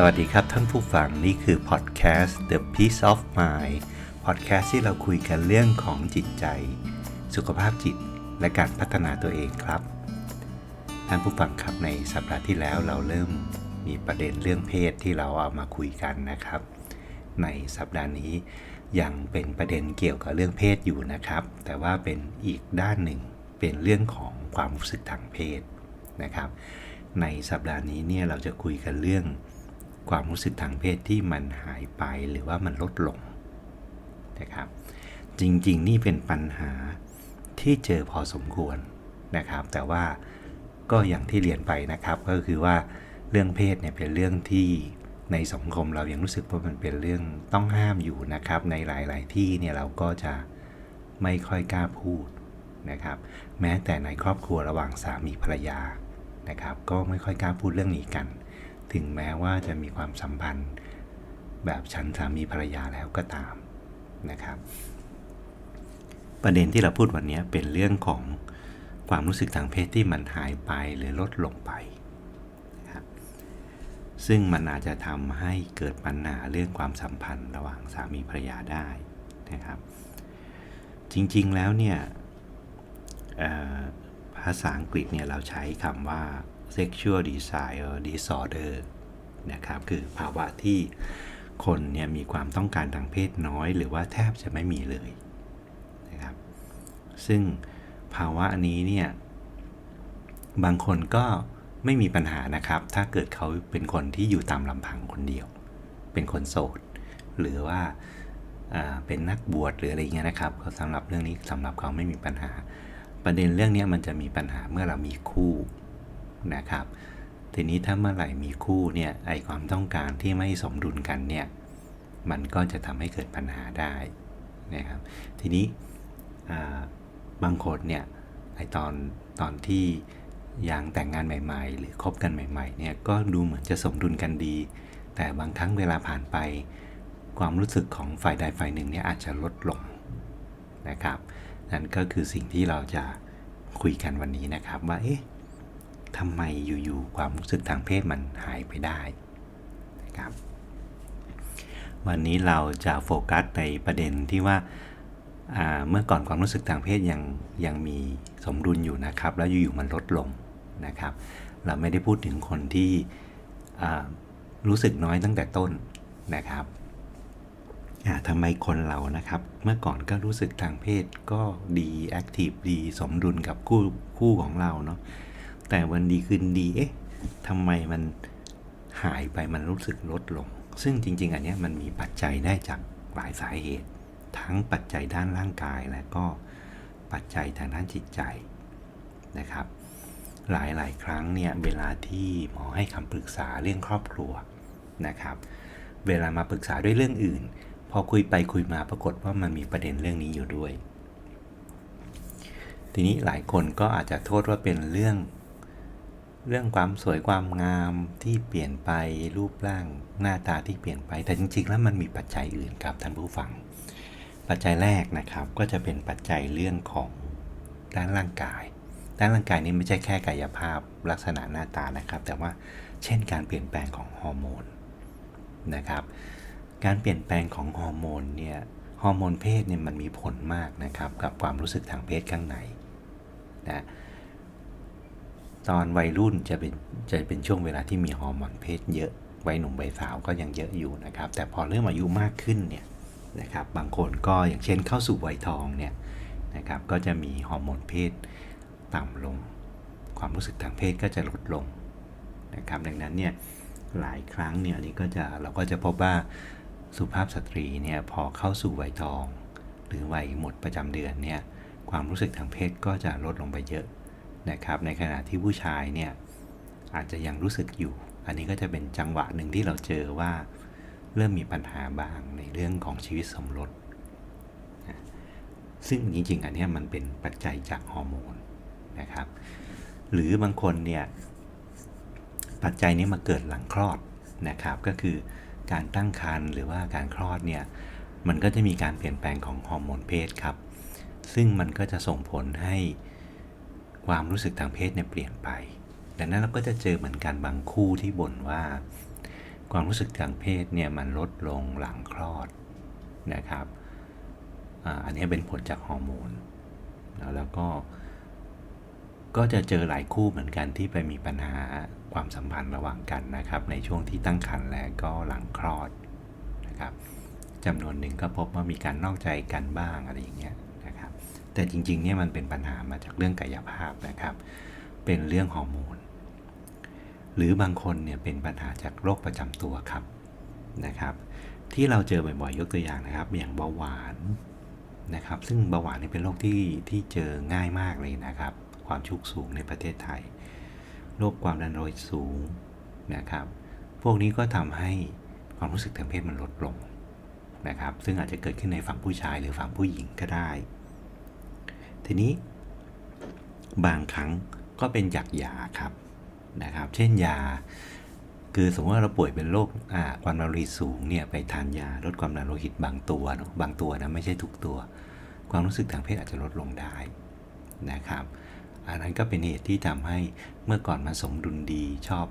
สวัสดีครับท่านผู้ฟังนี่คือพอดแคสต์ The Peace of Mind พอดแคสต์ที่เราคุยกันเรื่องของจิตใจ สุขภาพจิตและการพัฒนาตัวเองครับ ท่านผู้ฟังครับในสัปดาห์ที่แล้วเราเริ่มมีประเด็นเรื่องเพศที่เราเอามาคุยกันนะครับ ในสัปดาห์นี้ยังเป็นประเด็นเกี่ยวกับเรื่องเพศอยู่นะครับ แต่ว่าเป็นอีกด้านหนึ่งเป็นเรื่องของความรู้สึกทางเพศนะครับ ในสัปดาห์นี้เนี่ยเราจะคุยกันเรื่อง ความรู้สึกทางเพศที่มันหายไปหรือว่ามันลดลงนะครับ จริงๆ นี่เป็นปัญหาที่เจอพอสมควรนะครับ แต่ว่าก็อย่างที่เรียนไปนะครับ ก็คือว่าเรื่องเพศเนี่ยเป็นเรื่องที่ในสังคมเรายังรู้สึกว่ามันเป็นเรื่องต้องห้ามอยู่นะครับ ในหลาย ๆ ที่เนี่ยเราก็จะไม่ค่อยกล้าพูดนะครับ แม้แต่ในครอบครัวระหว่างสามีภรรยานะครับ ก็ไม่ค่อยกล้าพูดเรื่องนี้กัน ถึงแม้ว่าจะมีความสัมพันธ์แบบฉันสามีภรรยาแล้วก็ตามนะครับ ประเด็นที่เราพูดวันนี้เป็นเรื่องของความรู้สึกทางเพศที่มันหายไปหรือลดลงไปนะครับซึ่งมันอาจจะทำให้เกิดปัญหาเรื่องความสัมพันธ์ระหว่างสามีภรรยาได้นะครับ จริงๆแล้วเนี่ยภาษาอังกฤษเนี่ยเราใช้คำว่า sexual desire disorder นะครับคือภาวะที่คนเนี่ยมีความต้องการทางเพศน้อย หรือว่าแทบจะไม่มีเลยนะครับซึ่งภาวะนี้เนี่ยบางคนก็ไม่มีปัญหานะครับ ถ้าเกิดเขาเป็นคนที่อยู่ตามลำพังคนเดียว เป็นคนโสด หรือว่าเป็นนักบวชหรืออะไรเงี้ยนะครับก็สำหรับเรื่องนี้สำหรับเขาไม่มีปัญหา ประเด็นเรื่องนี้มันจะมีปัญหาเมื่อเรามีคู่ นะครับ ทีนี้ถ้าเมื่อไหร่มีคู่เนี่ยไอความต้องการที่ไม่สมดุลกันเนี่ยมันก็จะทำให้เกิดปัญหาได้นะครับ ทีนี้บางคนเนี่ยไอตอนตอนที่ยังแต่งงานใหม่ ๆ หรือคบกันใหม่ๆเนี่ยก็ดูเหมือนจะสมดุลกันดี แต่บางครั้งเวลาผ่านไป ความรู้สึกของฝ่ายใดฝ่ายหนึ่งเนี่ยอาจจะลดลงนะครับ นั่นก็คือสิ่งที่เราจะคุยกันวันนี้นะครับว่าเอ๊ะ ทำไมอยู่ๆความรู้สึกทางเพศมันหายไปได้นะครับ วันนี้เราจะโฟกัสในประเด็นที่ว่าเมื่อก่อนความรู้สึกทางเพศยังยังมีสมดุลอยู่นะครับ แล้วอยู่ๆมันลดลงนะครับ เราไม่ได้พูดถึงคนที่รู้สึกน้อยตั้งแต่ต้นนะครับทำไมคนเรานะครับ เมื่อก่อนก็รู้สึกทางเพศก็ดีแอคทีฟดีสมดุลกับคู่คู่ของเราเนาะ แต่วันดีคืนดี เอ๊ะทำไมมันหายไปมันรู้สึกลดลง ซึ่งจริง ๆ อันนี้มันมีปัจจัยได้จากหลายสาเหตุ ทั้งปัจจัยด้านร่างกายและก็ปัจจัยทางด้านจิตใจนะครับ หลายๆ ครั้งเนี่ยเวลาที่หมอให้คำปรึกษาเรื่องครอบครัวนะครับ เวลามาปรึกษาด้วยเรื่องอื่น พอคุยไปคุยมาปรากฏว่ามันมีประเด็นเรื่องนี้อยู่ด้วย ทีนี้หลายคนก็อาจจะโทษว่าเป็นเรื่อง เรื่องความสวยความงามที่เปลี่ยนไปรูปร่างหน้าตาที่เปลี่ยนไป แต่จริง ๆ แล้วมันมีปัจจัยอื่นครับท่านผู้ฟัง ปัจจัยแรกนะครับก็จะเป็นปัจจัยเรื่องของด้านร่างกาย ด้านร่างกายนี้ไม่ใช่แค่กายภาพลักษณะหน้าตานะครับ แต่ว่าเช่นการเปลี่ยนแปลงของฮอร์โมนนะครับ การเปลี่ยนแปลงของฮอร์โมนเนี่ยฮอร์โมนเพศเนี่ยมันมีผลมากนะครับกับความรู้สึกทางเพศข้างในนะ ตอนวัยรุ่นจะเป็นจะเป็นช่วงเวลาที่มีฮอร์โมนเพศเยอะวัยหนุ่มวัยสาวก็ยังเยอะอยู่นะครับ แต่พอเริ่มอายุมากขึ้นเนี่ยนะครับ บางคนก็อย่างเช่นเข้าสู่วัยทองเนี่ยนะครับก็จะมีฮอร์โมนเพศต่ำลง ความรู้สึกทางเพศก็จะลดลงนะครับดังนั้นเนี่ยหลายครั้งเนี่ยนี้ก็จะเราก็จะพบว่าสุภาพสตรีเนี่ยพอเข้าสู่วัยทอง หรือวัยหมดประจำเดือนเนี่ยความรู้สึกทางเพศก็จะลดลงไปเยอะ นะครับในขณะที่ผู้ชายเนี่ยอาจจะยังรู้สึกอยู่ อันนี้ก็จะเป็นจังหวะหนึ่งที่เราเจอว่า เริ่มมีปัญหาบ้างในเรื่องของชีวิตสมรสซึ่งจริงๆ อันนี้มันเป็นปัจจัยจากฮอร์โมนนะครับ หรือบางคนเนี่ยปัจจัยนี้มาเกิดหลังคลอดนะครับ ก็คือการตั้งครรภ์หรือว่าการคลอดเนี่ยมันก็จะมีการเปลี่ยนแปลงของฮอร์โมนเพศครับ ซึ่งมันก็จะส่งผลให้ ความรู้สึกทางเพศเนี่ยเปลี่ยนไปดังนั้นเราก็จะเจอเหมือนกันบางคู่ที่บ่นว่า ความรู้สึกทางเพศเนี่ยมันลดลงหลังคลอดนะครับอันนี้เป็นผลจากฮอร์โมนแล้วก็ก็จะเจอหลายคู่เหมือนกันที่ไปมีปัญหาความสัมพันธ์ระหว่างกันนะครับ ในช่วงที่ตั้งครรภ์และก็หลังคลอดนะครับจำนวนหนึ่งก็พบว่ามีการนอกใจกันบ้างอะไรอย่างเงี้ย แต่จริงๆเนี่ยมันเป็นปัญหามาจากเรื่องกายภาพนะครับ เป็นเรื่องฮอร์โมน หรือบางคนเนี่ยเป็นปัญหาจากโรคประจำตัวครับนะครับ ที่เราเจอบ่อยๆยกตัวอย่างนะครับ อย่างเบาหวานนะครับ ซึ่งเบาหวานนี่เป็นโรคที่ที่เจอง่ายมากเลยนะครับ ความชุกสูงในประเทศไทย โรคความดันโลหิตสูงนะครับ พวกนี้ก็ทำให้ความรู้สึกทางเพศมันลดลงนะครับ ซึ่งอาจจะเกิดขึ้นในฝั่งผู้ชายหรือฝั่งผู้หญิงก็ได้ ทีนี้ บางครั้งก็เป็นจากยาครับนะครับ เช่นยา คือสมมติว่าเราป่วยเป็นโรคความดันโลหิตสูงเนี่ยไปทานยาลดความดันโลหิตบางตัวเนาะบางตัวนะไม่ใช่ทุกตัว ความรู้สึกทางเพศอาจจะลดลงได้นะครับ อันนั้นก็เป็นเหตุที่ทำให้เมื่อก่อนมันสมดุลดีชอบ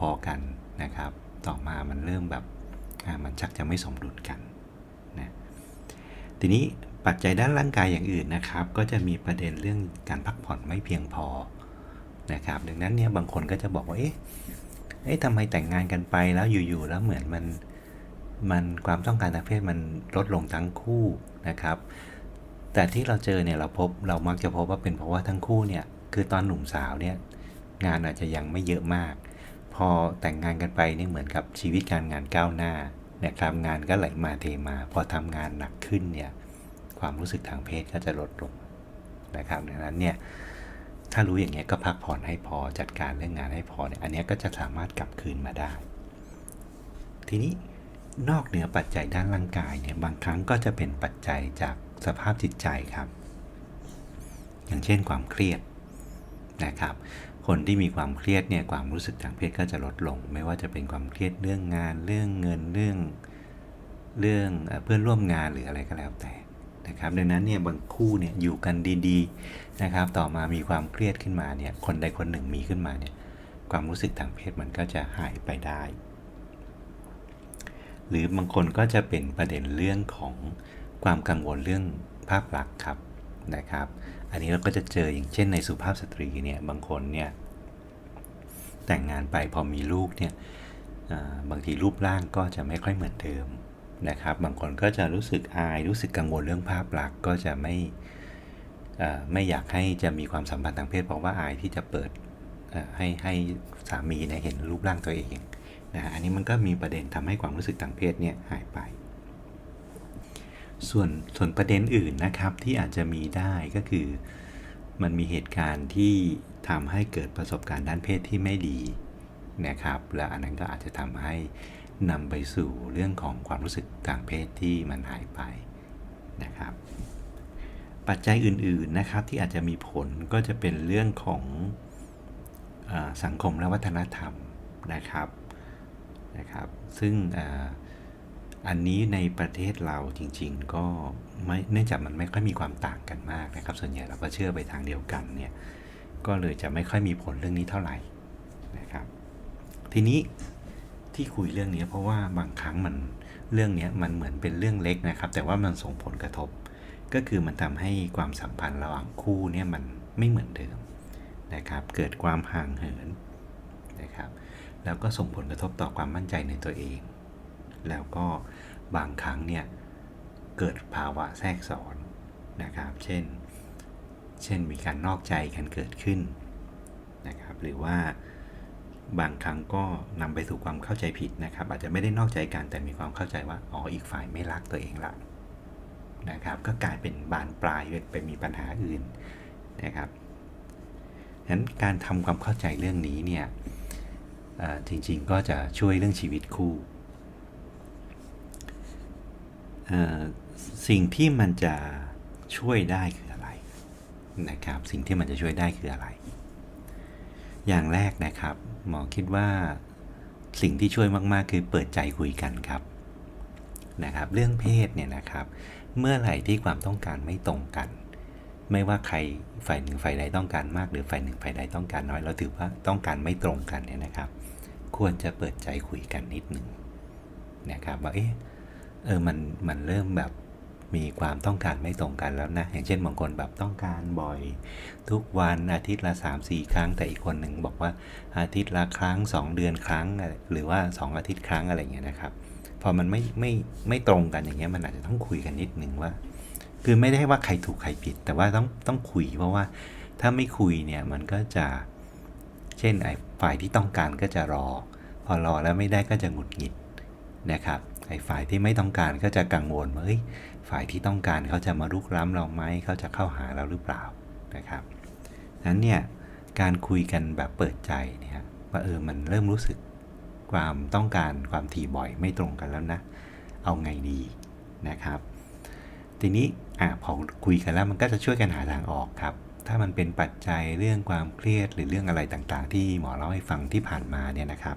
พอๆกันนะครับ ต่อมามันเริ่มแบบมันชักจะไม่สมดุลกันนะทีนี้ ปัจจัยด้านร่างกายอย่างอื่นนะครับ ก็จะมีประเด็นเรื่องการพักผ่อนไม่เพียงพอนะครับ ดังนั้นเนี่ยบางคนก็จะบอกว่า เอ๊ะเอ๊ะทำไมแต่งงานกันไปแล้วอยู่ๆแล้วเหมือนมันมันความต้องการทางเพศมันลดลงทั้งคู่นะครับ แต่ที่เราเจอเนี่ยเราพบเรามักจะพบว่าเป็นเพราะว่าทั้งคู่เนี่ยคือตอนหนุ่มสาวเนี่ยงานอาจจะยังไม่เยอะมาก พอแต่งงานกันไปนี่เหมือนกับชีวิตการงานก้าวหน้านะครับงานก็ไหลมาเทมา พอทำงานหนักขึ้นเนี่ย ความรู้สึกทางเพศก็จะลดลงนะครับดังนั้นเนี่ยถ้ารู้อย่างเงี้ยก็พักผ่อนให้พอจัดการเรื่องงานให้พอเนี่ยอันเนี้ยก็จะสามารถกลับคืนมาได้ ทีนี้นอกเหนือปัจจัยด้านร่างกายเนี่ยบางครั้งก็จะเป็นปัจจัยจากสภาพจิตใจครับ อย่างเช่นความเครียดนะครับ คนที่มีความเครียดเนี่ยความรู้สึกทางเพศก็จะลดลง ไม่ว่าจะเป็นความเครียดเรื่องงาน เรื่องเงินเรื่องเรื่องเอ่อเพื่อนร่วมงานหรืออะไรก็แล้วแต่ นะครับดังนั้นเนี่ยบางคู่เนี่ยอยู่กันดีๆนะครับต่อมามีความเครียดขึ้นมาเนี่ยคนใดคนหนึ่งมีขึ้นมาเนี่ยความรู้สึกทางเพศมันก็จะหายไปได้ หรือบางคนก็จะเป็นประเด็นเรื่องของความกังวลเรื่องภาพลักษณ์ครับนะครับ อันนี้เราก็จะเจออย่างเช่นในสุภาพสตรีเนี่ยบางคนเนี่ยแต่งงานไปพอมีลูกเนี่ยบางทีรูปร่างก็จะไม่ค่อยเหมือนเดิม นะครับ บางคนก็จะรู้สึกอาย รู้สึกกังวลเรื่องภาพลักษณ์ก็จะไม่ไม่อยากให้จะมีความสัมพันธ์ทางเพศ เพราะว่าอายที่จะเปิดให้ให้สามีเนี่ยเห็นรูปร่างตัวเองนะฮะอันนี้มันก็มีประเด็นทำให้ความรู้สึกทางเพศเนี่ยหายไป ส่วนส่วนประเด็นอื่นนะครับที่อาจจะมีได้ก็คือมันมีเหตุการณ์ที่ทำให้เกิดประสบการณ์ด้านเพศที่ไม่ดีนะครับ และอันนั้นก็อาจจะทำให้ นำไปสู่เรื่องของความรู้สึกทางเพศที่มันหายไปนะครับ ปัจจัยอื่นๆนะครับที่อาจจะมีผลก็จะเป็นเรื่องของอสังคมและวัฒนธรรมนะครับนะครับ ซึ่งออันนี้ในประเทศเราจริง ๆ ก็ไม่เนื่องจากมันไม่ค่อยมีความต่างกันมากนะครับ ส่วนใหญ่เราก็เชื่อไปทางเดียวกันเนี่ยก็เลยจะไม่ค่อยมีผลเรื่องนี้เท่าไหร่นะครับ ทีนี้ ที่คุยเรื่องนี้เพราะว่าบางครั้งมันเรื่องนี้มันเหมือนเป็นเรื่องเล็กนะครับ แต่ว่ามันส่งผลกระทบ ก็คือมันทำให้ความสัมพันธ์ระหว่างคู่เนี่ยมันไม่เหมือนเดิมนะครับ เกิดความห่างเหินนะครับ แล้วก็ส่งผลกระทบต่อความมั่นใจในตัวเอง แล้วก็บางครั้งเนี่ยเกิดภาวะแทรกซ้อนนะครับ เช่น เช่นมีการนอกใจกันเกิดขึ้นนะครับ หรือว่า บางครั้งก็นำไปสู่ความเข้าใจผิดนะครับ อาจจะไม่ได้นอกใจกันแต่มีความเข้าใจว่าอ๋ออีกฝ่ายไม่รักตัวเองละนะครับ ก็กลายเป็นบานปลายไปมีปัญหาอื่นนะครับฉะนั้นการทำความเข้าใจเรื่องนี้เนี่ยจริงๆก็จะช่วยเรื่องชีวิตคู่สิ่งที่มันจะช่วยได้คืออะไรนะครับ สิ่งที่มันจะช่วยได้คืออะไร อย่างแรกนะครับ หมอคิดว่าสิ่งที่ช่วยมาก ๆ คือเปิดใจคุยกันครับนะครับ เรื่องเพศเนี่ยนะครับ เมื่อไหร่ที่ความต้องการไม่ตรงกัน ไม่ว่าใครฝ่ายหนึ่งฝ่ายใดต้องการมากหรือฝ่ายหนึ่งฝ่ายใดต้องการน้อยเราถือว่าต้องการไม่ตรงกันเนี่ยนะครับ ควรจะเปิดใจคุยกันนิดหนึ่งนะครับว่าเอ๊ะเออมันมันเริ่มแบบ มีความต้องการไม่ตรงกันแล้วนะ อย่างเช่นบางคนแบบต้องการบ่อย ทุกวันอาทิตย์ละ 3 4 ครั้ง แต่อีกคนหนึ่งบอกว่าอาทิตย์ละครั้ง 2 เดือนครั้ง หรือว่า 2 อาทิตย์ครั้งอะไรอย่างเงี้ยนะครับ พอมันไม่ไม่ไม่ตรงกันอย่างเงี้ยมันอาจจะต้องคุยกันนิดหนึ่งว่า คือไม่ได้ว่าใครถูกใครผิด แต่ว่าต้องต้องคุยเพราะว่าถ้าไม่คุยเนี่ยมันก็จะ เช่นไอ้ฝ่ายที่ต้องการก็จะรอ พอรอแล้วไม่ได้ก็จะหงุดหงิดนะครับ ไอ้ฝ่ายที่ไม่ต้องการก็จะกังวลว่าเฮ้ยฝ่ายที่ต้องการเขาจะมารุกล้ำเราไหมเขาจะเข้าหาเราหรือเปล่านะครับนั้นเนี่ยการคุยกันแบบเปิดใจเนี่ยว่าเออมันเริ่มรู้สึกความต้องการความถี่บ่อยไม่ตรงกันแล้วนะ เอาไงดีนะครับ ทีนี้อะพอคุยกันแล้วมันก็จะช่วยกันหาทางออกครับ ถ้ามันเป็นปัจจัยเรื่องความเครียดหรือเรื่องอะไรต่างๆ ที่หมอเล่าให้ฟังที่ผ่านมาเนี่ยนะครับ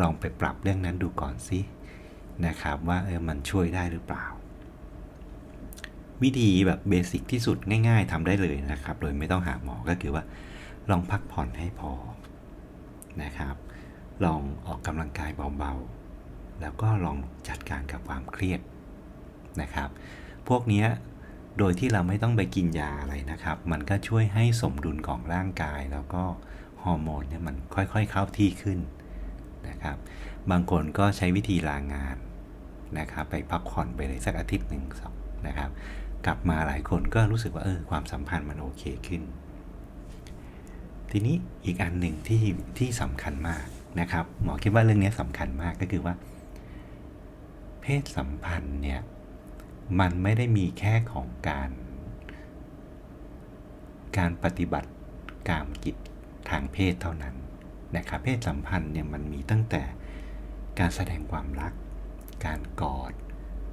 ลองไปปรับเรื่องนั้นดูก่อนสิ นะครับว่าเออมันช่วยได้หรือเปล่า วิธีแบบเบสิกที่สุดง่ายๆทำได้เลยนะครับ โดยไม่ต้องหาหมอก็คือว่า ลองพักผ่อนให้พอนะครับ ลองออกกำลังกายเบาๆ แล้วก็ลองจัดการกับความเครียดนะครับ พวกนี้โดยที่เราไม่ต้องไปกินยาอะไรนะครับ มันก็ช่วยให้สมดุลของร่างกาย แล้วก็ฮอร์โมนเนี่ยมันค่อยๆเข้าที่ขึ้นนะครับ บางคนก็ใช้วิธีลางาน นะครับไปพักผ่อนไปเลยสักอาทิตย์หนึ่งสองนะครับ กลับมาหลายคนก็รู้สึกว่าเออความสัมพันธ์มันโอเคขึ้น ทีนี้อีกอันหนึ่งที่ที่สำคัญมากนะครับ หมอคิดว่าเรื่องนี้สำคัญมากก็คือว่า เพศสัมพันธ์เนี่ยมันไม่ได้มีแค่ของการ การปฏิบัติกามกิจทางเพศเท่านั้นนะครับเพศสัมพันธ์เนี่ยมันมีตั้งแต่การแสดงความรัก การกอด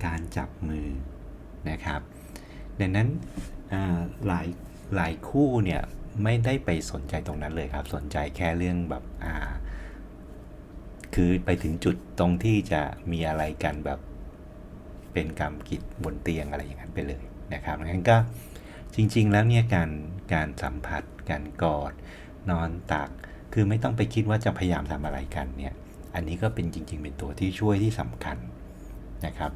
การจับมือนะครับ ดังนั้นหลายหลายคู่เนี่ยไม่ได้ไปสนใจตรงนั้นเลยครับ สนใจแค่เรื่องแบบอ่าคือไปถึงจุดตรงที่จะมีอะไรกันแบบเป็นกรรมกิจบนเตียงอะไรอย่างนั้นไปเลยนะครับงั้นก็จริงๆแล้วเนี่ยการการสัมผัสการกอด นอนตัก คือไม่ต้องไปคิดว่าจะพยายามทำอะไรกันเนี่ย อันนี้ก็เป็นจริง ๆ เป็นตัวที่ช่วยที่สำคัญ นะครับ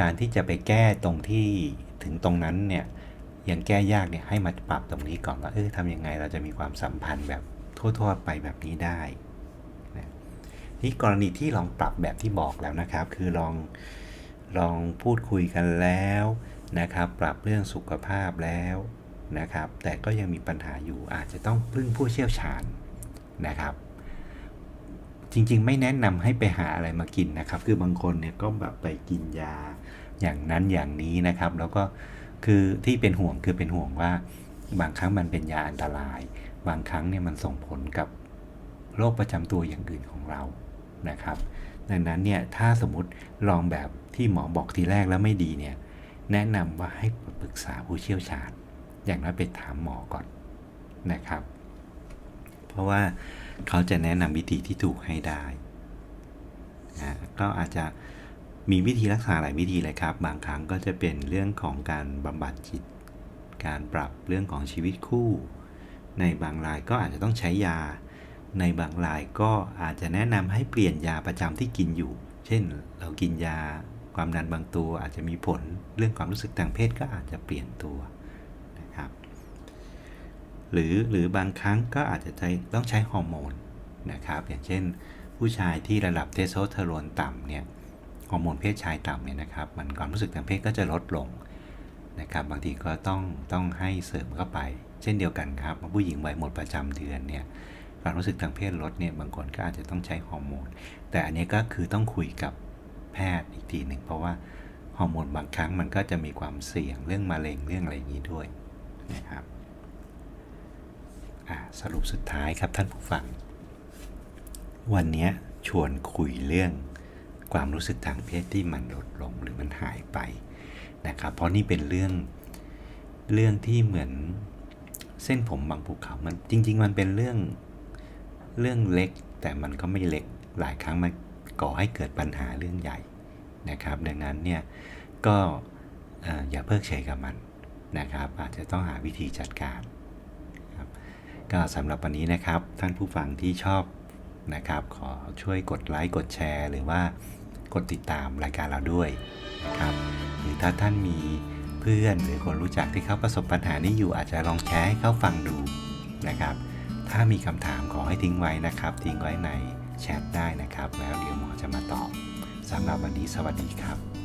การที่จะไปแก้ตรงที่ถึงตรงนั้นเนี่ยยังแก้ยากเนี่ยให้มาปรับตรงนี้ก่อนว่าเออทำยังไงเราจะมีความสัมพันธ์แบบทั่วๆไปแบบนี้ได้นะนี่กรณีที่ลองปรับแบบที่บอกแล้วนะครับ คือลองลองพูดคุยกันแล้วนะครับ ปรับเรื่องสุขภาพแล้วนะครับ แต่ก็ยังมีปัญหาอยู่อาจจะต้องพึ่งผู้เชี่ยวชาญนะครับ จริง ๆ ไม่แนะนำให้ไปหาอะไรมากินนะครับ คือบางคนเนี่ยก็แบบไปกินยาอย่างนั้นอย่างนี้นะครับ แล้วก็คือที่เป็นห่วงคือเป็นห่วงว่า บางครั้งมันเป็นยาอันตราย บางครั้งเนี่ยมันส่งผลกับโรคประจำตัวอย่างอื่นของเรานะครับ ดังนั้นเนี่ยถ้าสมมติลองแบบที่หมอบอกทีแรกแล้วไม่ดีเนี่ยแนะนำว่าให้ปรึกษาผู้เชี่ยวชาญ อย่างน้อยไปถามหมอก่อนนะครับ เพราะว่า เขาจะแนะนำวิธีที่ถูกให้ได้นะก็อาจจะมีวิธีรักษาหลายวิธีเลยครับ บางครั้งก็จะเป็นเรื่องของการบำบัดจิต การปรับเรื่องของชีวิตคู่ ในบางรายก็อาจจะต้องใช้ยา ในบางรายก็อาจจะแนะนำให้เปลี่ยนยาประจำที่กินอยู่ เช่น เรากินยาความดันบางตัวอาจจะมีผลเรื่องความรู้สึกทางเพศก็อาจจะเปลี่ยนตัว หรือหรือบางครั้งก็อาจจะใช้ต้องใช้ฮอร์โมนนะครับ อย่างเช่น ผู้ชายที่ระดับเทสโทสเตอโรนต่ำเนี่ยฮอร์โมนเพศชายต่ำเนี่ยนะครับ มันความรู้สึกทางเพศก็จะลดลงนะครับ บางทีก็ต้องต้องให้เสริมเข้าไป เช่นเดียวกันครับผู้หญิงวัยหมดประจำเดือนเนี่ยความรู้สึกทางเพศลดเนี่ยบางคนก็อาจจะต้องใช้ฮอร์โมน แต่อันนี้ก็คือต้องคุยกับแพทย์อีกทีหนึ่งเพราะว่าฮอร์โมนบางครั้งมันก็จะมีความเสี่ยงเรื่องมะเร็งเรื่องอะไรอย่างนี้ด้วยนะครับ สรุปสุดท้ายครับท่านผู้ฟัง วันนี้ชวนคุยเรื่องความรู้สึกทางเพศที่มันลดลงหรือมันหายไปนะครับ เพราะนี่เป็นเรื่องเรื่องที่เหมือนเส้นผมบางภูเขา มันจริง ๆ มันเป็นเรื่องเรื่องเล็ก แต่มันก็ไม่เล็กหลายครั้งมันก่อให้เกิดปัญหาเรื่องใหญ่นะครับ ดังนั้นเนี่ยก็เอ่อย่าเพิกเฉยกับมันนะครับ อาจจะต้องหาวิธีจัดการ ก็สำหรับวันนี้นะครับ ท่านผู้ฟังที่ชอบนะครับ ขอช่วยกดไลค์กดแชร์ หรือว่ากดติดตามรายการเราด้วยนะครับ หรือถ้าท่านมีเพื่อนหรือคนรู้จักที่เขาประสบปัญหานี้อยู่อาจจะลองแชร์ให้เขาฟังดูนะครับ ถ้ามีคำถามขอให้ทิ้งไว้นะครับ ทิ้งไว้ในแชทได้นะครับ แล้วเดี๋ยวหมอจะมาตอบสำหรับวันนี้สวัสดีครับ